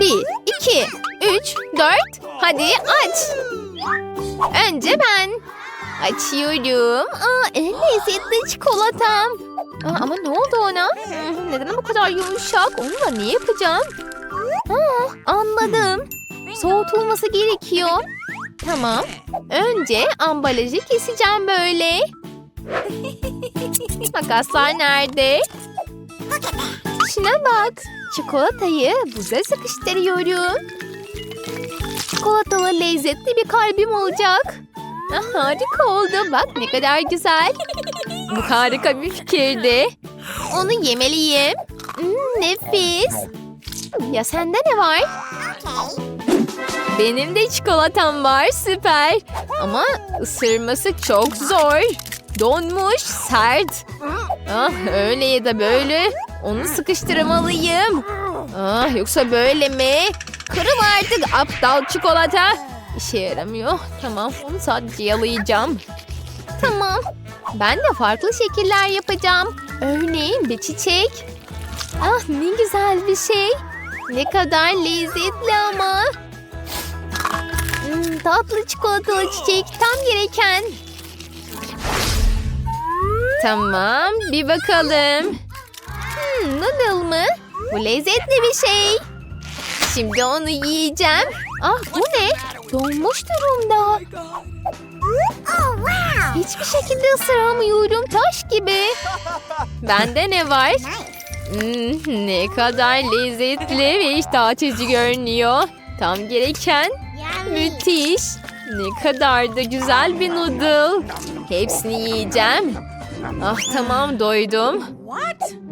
Bir, iki, üç, dört. Hadi aç. Önce ben. Açıyorum. Aa, en lezzetli çikolatam. Aa, ama ne oldu ona? Neden bu kadar yumuşak? Onunla ne yapacağım? Aa, anladım. Soğutulması gerekiyor. Tamam. Önce ambalajı keseceğim böyle. Makaslar nerede? Şuna bak. Çikolatayı buza sıkıştırıyorum. Çikolatalı lezzetli bir kalbim olacak. Ah, harika oldu. Bak ne kadar güzel. Bu harika bir fikirdi. Onu yemeliyim. Hmm, nefis. Ya sende ne var? Benim de çikolatam var süper. Ama ısırması çok zor. Donmuş, sert. Ah öyle ya da böyle. Onu sıkıştırmalıyım. Ah yoksa böyle mi? Kırıl artık aptal çikolata. İşe yaramıyor. Tamam onu sadece yalayacağım. Tamam. Ben de farklı şekiller yapacağım. Örneğin bir çiçek. Ah ne güzel bir şey. Ne kadar lezzetli ama. Hmm, tatlı çikolatalı çiçek tam gereken. Tamam bir bakalım. Hmm, noodle mı? Bu lezzetli bir şey. Şimdi onu yiyeceğim. Ah bu ne? Donmuş durumda. Hiçbir şekilde ısıramıyorum taş gibi. Bende ne var? Hmm, ne kadar lezzetli ve iştah açıcı görünüyor. Tam gereken müthiş. Ne kadar da güzel bir noodle. Hepsini yiyeceğim. Ah tamam doydum.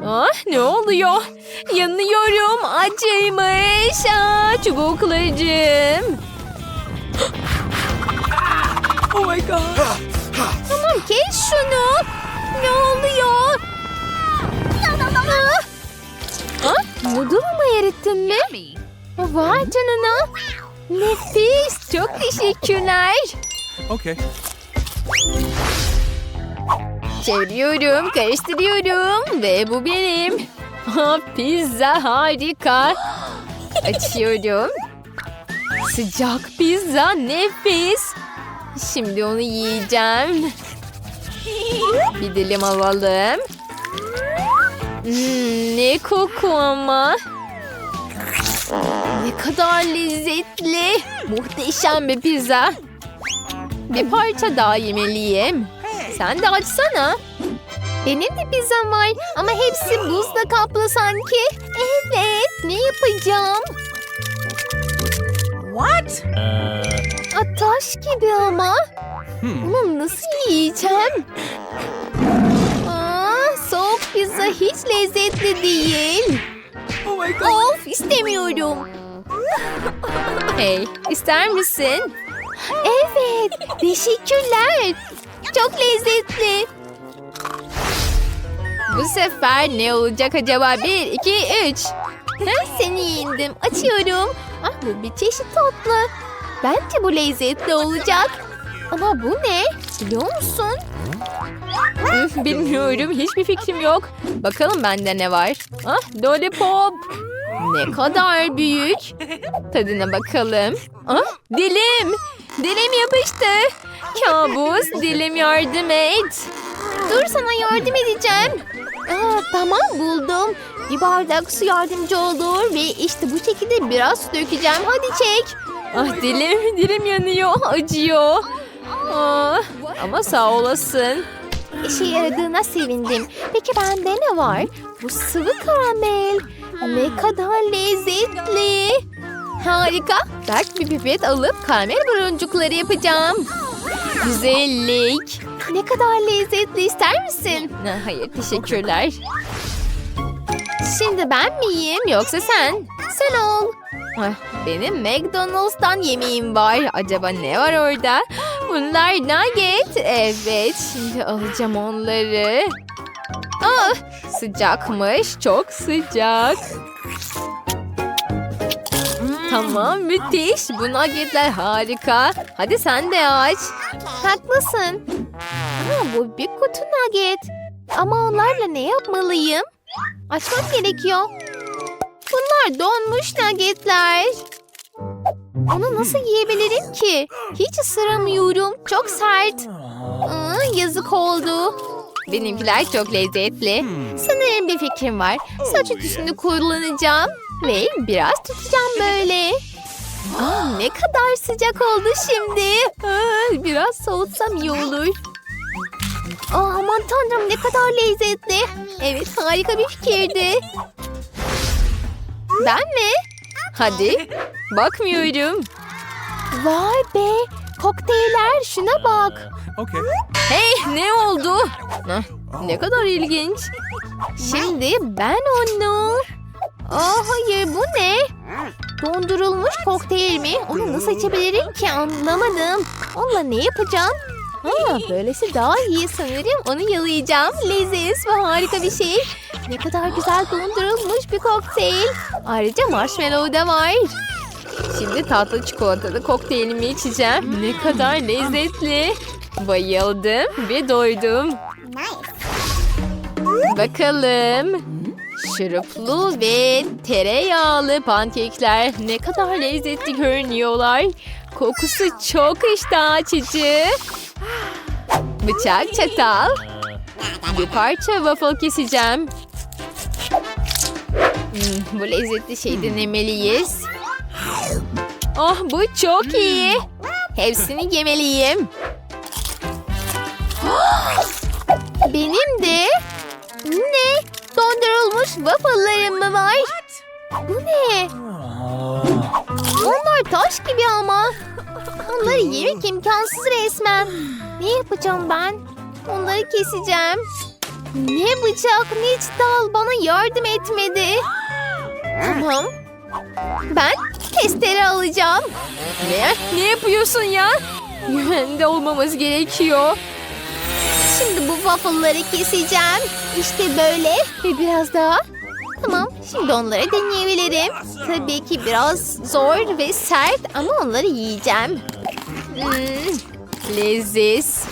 Ah ne oluyor? Yanıyorum acıymış. Ah çubuklarım. Oh my god. Tamam kes şunu. Ne oluyor? Ah, ah noodle'ımı erittin mi? Vay canına. Nefis. Çok teşekkürler. Okay. Çeviriyorum, karıştırıyorum ve bu benim. Ha, pizza harika. Açıyorum. Sıcak pizza nefis. Şimdi onu yiyeceğim. Bir dilim alalım. Hmm, ne koku ama. Ne kadar lezzetli. Muhteşem bir pizza. Bir parça daha yemeliyim. Sen de açsana. Benim de pizzam var ama hepsi buzla kaplı sanki. Evet, ne yapacağım? What? A, taş gibi ama. Bunu nasıl yiyeceğim? Aa, soğuk pizza hiç lezzetli değil. Oh my god. Of istemiyorum. Hey ister misin? Evet teşekkürler. Çok lezzetli. Bu sefer ne olacak acaba? Bir, iki, üç. Seni yendim. Açıyorum. Ah, bu bir çeşit tatlı. Bence bu lezzetli olacak. Ama bu ne? Biliyor musun? Üf, Bilmiyorum. Hiçbir fikrim yok. Bakalım bende ne var. Ah, lollipop. Ne kadar büyük. Tadına bakalım. Ah, dilim. Dilim yapıştı. Kabus, dilim yardım et. Dur sana yardım edeceğim. Aa, tamam buldum. Bir bardak su yardımcı olur ve işte bu şekilde biraz su dökeceğim. Hadi çek. Ah dilim, dilim yanıyor, acıyor. Ah, ama sağ olasın. İşe yaradığına sevindim. Peki bende ne var? Bu sıvı karamel. Ne kadar lezzetli. Harika. Berk bir pipet alıp karamel baloncukları yapacağım. Güzellik. Ne kadar lezzetli ister misin? Ha, Hayır teşekkürler. Şimdi ben mi yiyeyim yoksa sen? Sen ol. Ah, Benim McDonald's'tan yemeğim var. Acaba ne var orada? Bunlar nugget. Evet şimdi alacağım onları. Ah, sıcakmış. Çok sıcak. Tamam müthiş. Bu nuggetler harika. Hadi sen de aç. Haklısın. Aa, bu bir kutu nugget. Ama onlarla ne yapmalıyım? Açmam gerekiyor. Bunlar donmuş nuggetler. Onu nasıl yiyebilirim ki? Hiç ısıramıyorum. Çok sert. Aa, yazık oldu. Benimkiler çok lezzetli. Sanırım bir fikrim var. Saç ütüsünü kullanacağım. Ve biraz tutacağım böyle. Aa, ne kadar sıcak oldu şimdi. Aa, biraz soğutsam iyi olur. Aa, aman tanrım ne kadar lezzetli. Evet harika bir fikirdi. Ben mi? Hadi. Bakmıyorum. Vay be. Kokteyller şuna bak. Okay. Hey ne oldu? Ne kadar ilginç. Şimdi ben onu... Aa hayır bu ne? Dondurulmuş kokteyl mi? Onu nasıl içebilirim ki anlamadım. Onunla ne yapacağım? Ha, böylesi daha iyi sanırım. Onu yalayacağım. Leziz ve harika bir şey. Ne kadar güzel dondurulmuş bir kokteyl. Ayrıca marshmallow da var. Şimdi tatlı çikolatalı kokteylimi içeceğim. Ne kadar lezzetli. Bayıldım ve doydum. Bakalım. Şuruplu ve tereyağlı pankekler ne kadar lezzetli görünüyorlar. Kokusu çok iştah açıcı. Bıçak, çatal. Bir parça waffle keseceğim. Hmm, bu lezzetli şeyi denemeliyiz. Oh bu çok iyi. Hepsini yemeliyim. Benim de. Ne? Dondurulmuş waffle'larım mı var? Bu ne? Onlar taş gibi ama. Onları yemek imkansız resmen. Ne yapacağım ben? Onları keseceğim. Ne bıçak ne dal bana yardım etmedi. Tamam. Ben testere alacağım. Ne? Ne yapıyorsun ya? Güvende olmamız gerekiyor. Şimdi bu waffle'ları keseceğim. İşte böyle ve biraz daha. Tamam, şimdi onları deneyebilirim. Tabii ki biraz zor ve sert ama onları yiyeceğim. Hmm, leziz.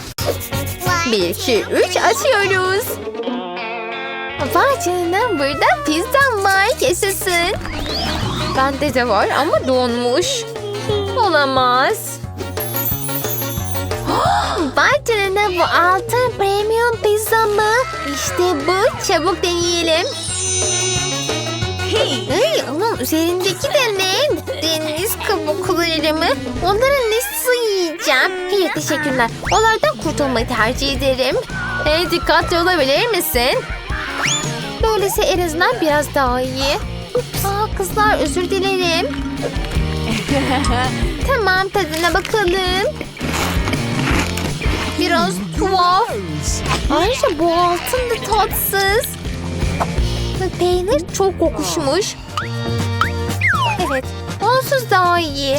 Bir, iki, üç açıyoruz. Vay canına burada pizzam var yaşasın. Bende de var ama donmuş. Olamaz. İşte bu. Çabuk deneyelim. Hey, onun üzerindeki de ne? Deniz kabukları mı? Onları nasıl yiyeceğim? Hayır teşekkürler. Onlardan kurtulmayı tercih ederim. Hey dikkatli olabilir misin? Böylesi en azından biraz daha iyi. Ups. Aa, kızlar özür dilerim. tamam tadına bakalım. Biraz tuhaf. Ayrıca bu altın da tatsız. Ve Peynir çok kokuşmuş. Evet, onsuz daha iyi.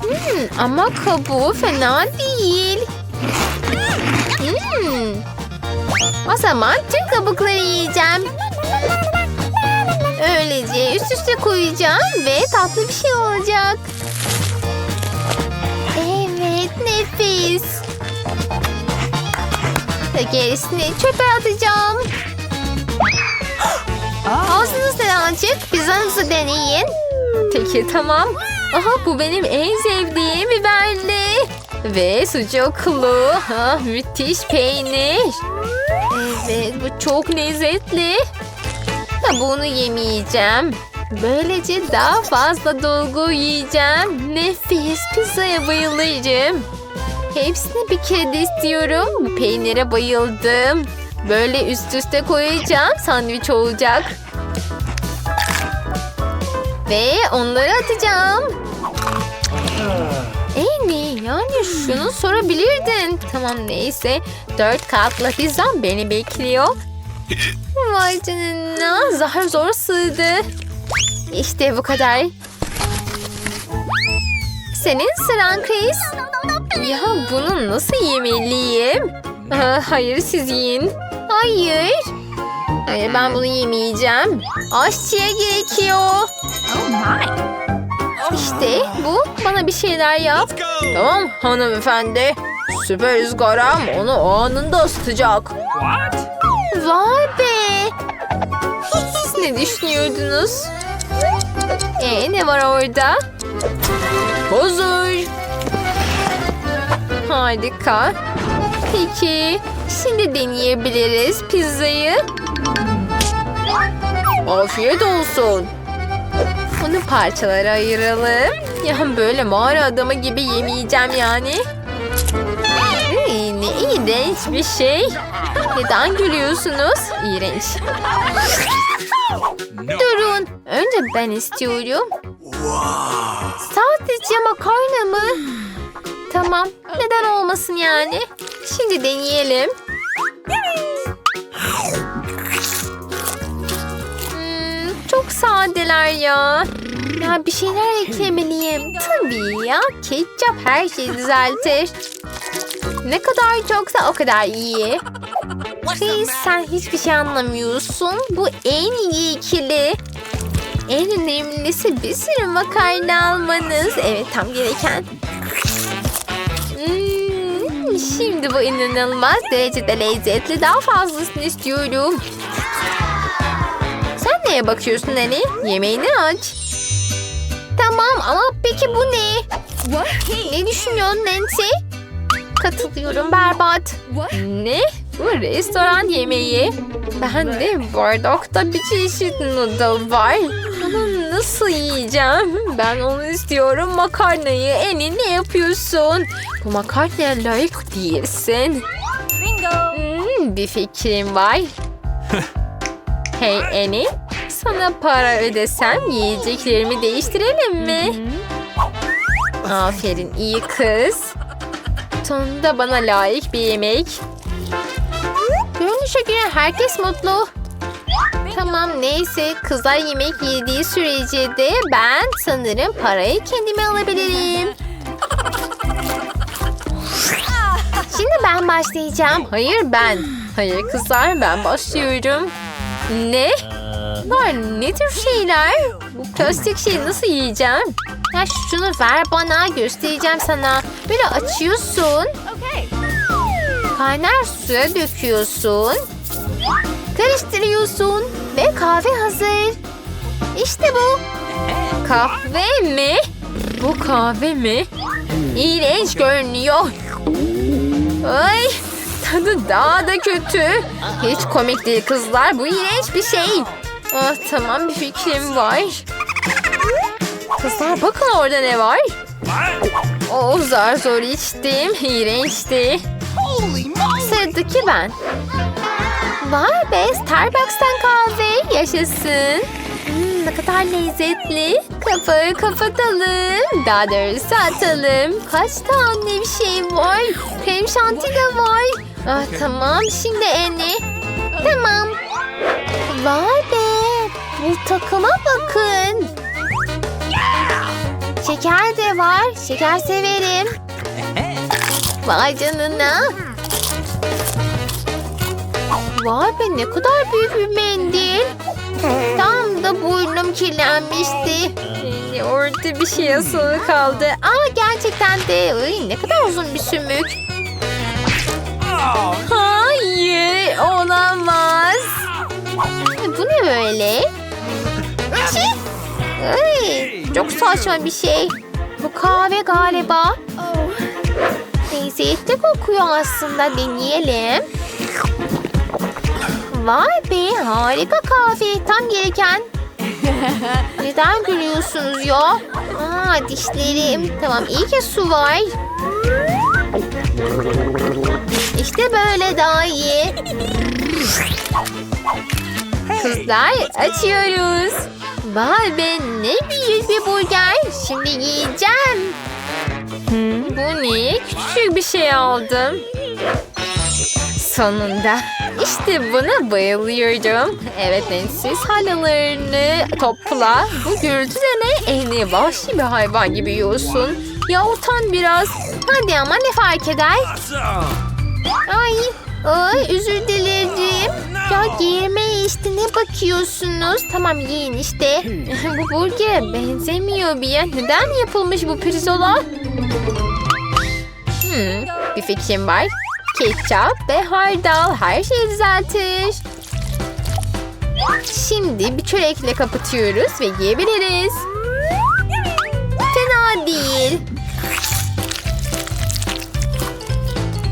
Hmm, ama kabuğu fena değil. Hmm. O zaman tüm kabukları yiyeceğim. Öylece üst üste koyacağım ve tatlı bir şey olacak. Nefis. Ve gerisini çöpe atacağım. Ağzınız açık? Pizzanızı deneyin. Peki tamam. Aha bu benim en sevdiğim biberli. Ve sucuklu. Ha, müthiş peynir. Evet bu çok lezzetli. Kabuğunu yemeyeceğim. Böylece daha fazla dolgu yiyeceğim. Nefis pizzaya bayılırım. Hepsini bir kere istiyorum. Bu peynire bayıldım. Böyle üst üste koyacağım. Sandviç olacak. Ve onları atacağım. Amy yani şunu sorabilirdin. Tamam neyse. Dört katlı pizzam beni bekliyor. Vay canına. Zahar zor sığdı. İşte bu kadar. Senin sıran Chris. Ya bunu nasıl yemeliyim? Aa, hayır siz yiyin. Hayır. Hayır ben bunu yemeyeceğim. Aşçıya gerekiyor. İşte bu. Bana bir şeyler yap. Tamam hanımefendi. Süper ızgaram onu anında ısıtacak. What? Vay be. Siz ne düşünüyordunuz? Ee, ne var orada? Huzur. Harika. Peki, şimdi deneyebiliriz pizzayı. Afiyet olsun. Bunu parçalara ayıralım. Ya böyle mağara adamı gibi yemeyeceğim yani. Iy, ne iğrenç bir şey. Neden gülüyorsunuz? İğrenç. Durun. Önce ben istiyorum. Sadece makarna mı? Tamam. Neden olmasın yani? Şimdi deneyelim. Hmm, çok sadeler ya. Ya bir şeyler eklemeliyim. Tabii ya. Ketçap her şeyi düzeltir. Ne kadar çoksa o kadar iyi. Chris sen hiçbir şey anlamıyorsun. Bu en iyi ikili. En önemlisi bir sürü makarna almanız. Evet tam gereken. Şimdi bu inanılmaz derecede lezzetli. Daha fazlasını istiyorum. Sen neye bakıyorsun Nani? Yemeğini aç. Tamam ama peki bu ne? Ne düşünüyorsun Nancy? Katılıyorum berbat. Ne? Bu restoran yemeği. Ben de bardakta bir çeşit noodle var. Onu nasıl yiyeceğim? Ben onu istiyorum makarnayı. Eni ne yapıyorsun? Bu makarnaya layık değilsin. Hmm, bir fikrim var. hey Eni, sana para ödesem yiyeceklerimi değiştirelim mi? Aferin iyi kız. Sonunda bana layık bir yemek. Görünüşe göre herkes mutlu. Tamam neyse kızlar yemek yediği sürece de ben sanırım parayı kendime alabilirim. Şimdi ben başlayacağım. Hayır ben. Hayır kızlar ben başlıyorum. Ne? Var ne tür şeyler? Bu plastik şeyi nasıl yiyeceğim? Ya şunu ver bana göstereceğim sana. Böyle açıyorsun. Kaynar suya döküyorsun. Karıştırıyorsun. Ve kahve hazır. İşte bu. Kahve mi? Bu kahve mi? İğrenç görünüyor. Ay tadı daha da kötü. Hiç komik değil kızlar. Bu iğrenç bir şey. Ah, tamam bir fikrim var. Kızlar bakın orada ne var. Oh zar zor içtim. İğrençti. Sıradaki ben. Vay be Starbucks'tan kahve. Yaşasın. Hmm, ne kadar lezzetli. Kapağı kapatalım. Daha doğrusu atalım. Kaç tane bir şey var. Krem şanti de var. Ah, tamam şimdi Eni. Tamam. Vay be. Bu takıma bakın. Şeker de var. Şeker severim. Vay canına. Vay be ne kadar büyük bir mendil. Tam da burnum kirlenmişti. Yani orada bir şey asılı kaldı. Aa gerçekten de Ay, ne kadar uzun bir sümük. Hayır olamaz. Bu ne böyle? Ay, çok saçma bir şey. Bu kahve galiba. Lezzetli kokuyor aslında deneyelim. Vay be harika kahve tam gereken. Neden gülüyorsunuz ya? Aa dişlerim. Tamam iyi ki su var. İşte böyle daha iyi. Kızlar açıyoruz. Vay be ne büyük bir burger. Şimdi yiyeceğim. Bu ne? Küçük bir şey aldım. Sonunda. İşte buna bayılıyorum. Evet Nancy salyalarını topla. Bu gürültü de ne? Eni vahşi bir hayvan gibi yiyorsun. Ya utan biraz. Hadi ama ne fark eder? Ay, ay özür dilerim. Ya yerime işte ne bakıyorsunuz? Tamam yiyin işte. bu burger benzemiyor bir ya. Neden yapılmış bu pirzola? Hmm, bir fikrim var. Ketçap ve hardal her şeyi düzeltir. Şimdi bir çörekle kapatıyoruz ve yiyebiliriz. Fena değil.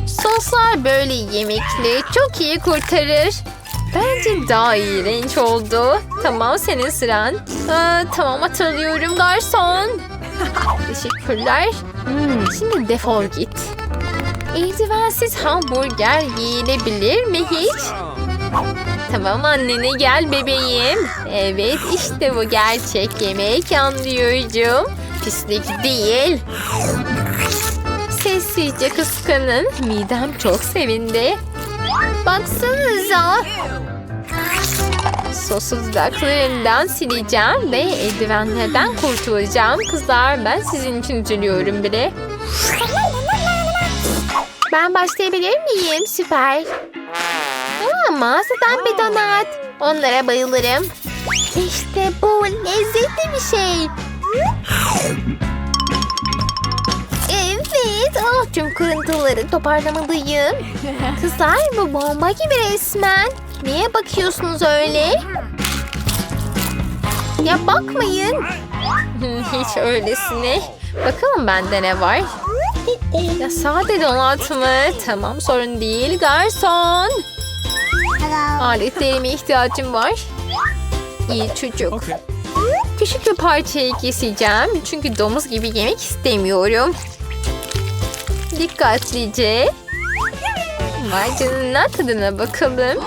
Soslar böyle yemekli çok iyi kurtarır. Bence daha iğrenç oldu. Tamam senin sıran. Aa, tamam hatırlıyorum garson. Teşekkürler. Hmm, şimdi defol git. Eldivensiz hamburger yiyilebilir mi hiç? Tamam annene gel bebeğim. Evet işte bu gerçek yemek anlıyorum. Pislik değil. Sessizce kıskanın. Midem çok sevindi. Baksanıza. Sosu dudaklarından sileceğim ve eldivenlerden kurtulacağım. Kızlar ben sizin için üzülüyorum bile. Ben başlayabilir miyim? Süper. Aa, mağazadan bir donat. Onlara bayılırım. İşte bu lezzetli bir şey. Evet. Ah, tüm kırıntıları toparlamalıyım. Kızlar bu bomba gibi resmen. Niye bakıyorsunuz öyle? Ya bakmayın. Hiç öylesine. Bakalım bende ne var. Ya sade donat mı? Tamam sorun değil garson. Aletlerime ihtiyacım var. İyi çocuk. Okay. Küçük bir parçayı keseceğim. Çünkü domuz gibi yemek istemiyorum. Dikkatlice. Vay canına tadına bakalım.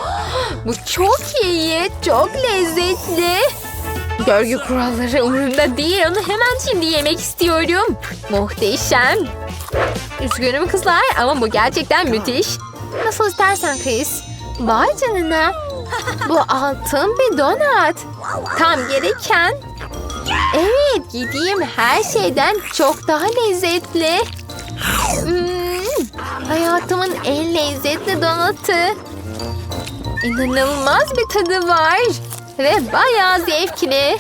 Bu çok iyi. Çok lezzetli. Görgü kuralları umurumda değil. Onu hemen şimdi yemek istiyorum. Muhteşem. Üzgünüm kızlar ama bu gerçekten müthiş. Nasıl istersen Chris. Vay canına. Bu altın bir donat. Tam gereken. Evet yediğim her şeyden çok daha lezzetli. Hmm, hayatımın en lezzetli donatı. İnanılmaz bir tadı var. Ve bayağı zevkli.